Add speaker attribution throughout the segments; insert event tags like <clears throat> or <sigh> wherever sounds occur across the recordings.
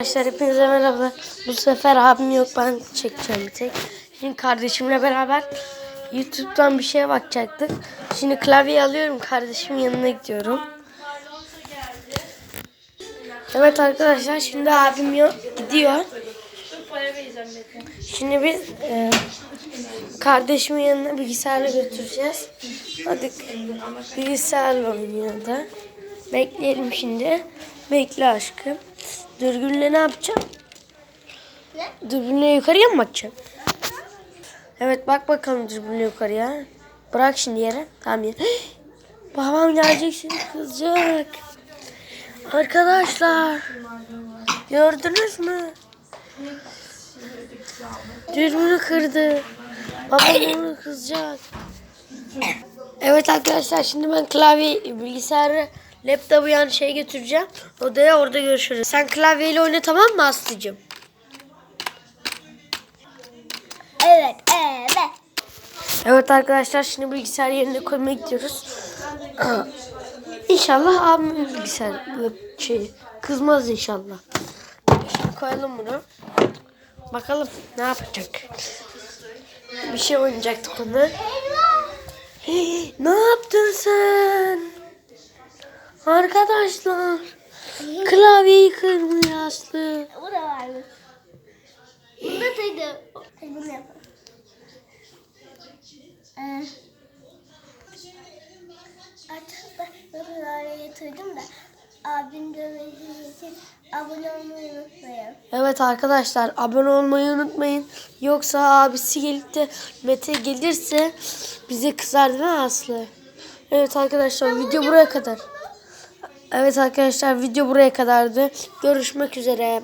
Speaker 1: Arkadaşlar hepinize merhaba. Bu sefer abim yok ben çekeceğim bir tek. Şimdi kardeşimle beraber YouTube'dan bir şeye bakacaktık. Şimdi klavyeyi alıyorum kardeşimin yanına gidiyorum. Evet arkadaşlar şimdi abim yok gidiyor. Şimdi biz e, kardeşimin yanına bilgisayarla götüreceğiz. Hadi bilgisayarla oynuyor da. Bekleyelim şimdi. Bekle aşkım. Dürbünle ne yapacağım?
Speaker 2: Ne?
Speaker 1: Dürbünle yukarıya mı bakacağım? Evet bak bakalım dürbünle yukarıya. Bırak şimdi yere. Tamam yere. <gasps> Babam gelecek şimdi kızacak. Arkadaşlar. Gördünüz mü? Dürbünü kırdı. Babam onu kızacak. Evet arkadaşlar şimdi ben klavye bilgisayarı laptopu yani şey götüreceğim. Odaya orada görüşürüz. Sen klavyeyle oyna tamam mı Aslı'cığım?
Speaker 2: Evet, evet.
Speaker 1: Evet arkadaşlar şimdi bilgisayar yerine koymaya gidiyoruz. <clears throat> inşallah abim bilgisayar şey kızmaz inşallah. Şimdi koyalım bunu. Bakalım ne yapacak. Bir şey oynayacaktık onu. Hey, ne yaptın sen? Arkadaşlar klavyeyi kırmıyor Aslı.
Speaker 2: Bu da varmış. Bunu da. Hadi bunu yapalım. Ee, artık ben oraya getirdim de abim dövmesi için abone olmayı unutmayın.
Speaker 1: Evet arkadaşlar abone olmayı unutmayın. Yoksa abisi gelip de Mete gelirse bize kızar değil mi Aslı? Evet arkadaşlar video buraya kadar. Evet arkadaşlar video buraya kadardı. Görüşmek üzere.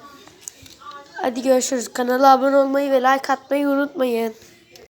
Speaker 1: Hadi görüşürüz. Kanala abone olmayı ve like atmayı unutmayın.